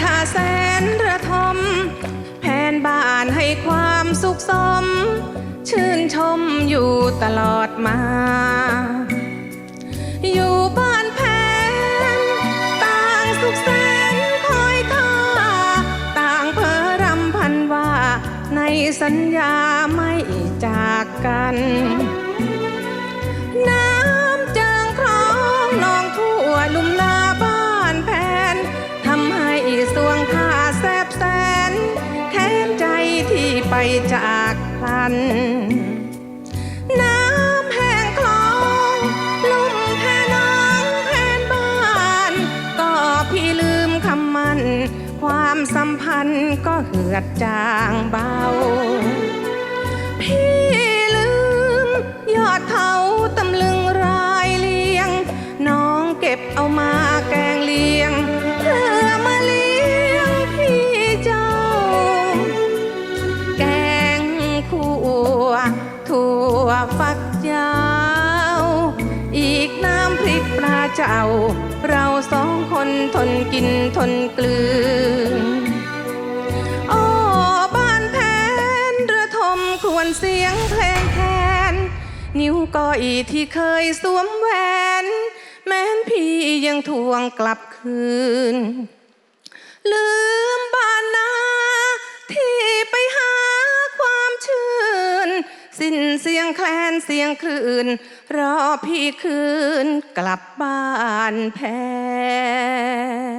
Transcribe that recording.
ค่าแสนระทม แผนบ้านให้ความสุขสม ชื่นชมอยู่ตลอดมา อยู่บ้านแผนต่างสุขแสนคอยท่าต่างเพอรำพันว่า ในสัญญาไม่จากกัน ที่ไปจากพลัน น้ำแห้งคลองลุ่มแพน้องแพนบ้าน ก็พี่ลืมคำมัน ความสัมพันธ์ก็เหือดจางเบา พี่ลืม ยอดเขาตำลึงรายเลียง น้องเก็บเอามา เจ้า เราสองคนทนกินทนกลืนโอ้บ้านแพนระทมควรเสียงเพลงแทน นิ้วก้อยที่เคยสวมแหวน แม้นพี่ยังทวงกลับคืนลืมิ้นเสียงแคลนเสียงคลื่น รอพี่คืนกลับบ้านแพ้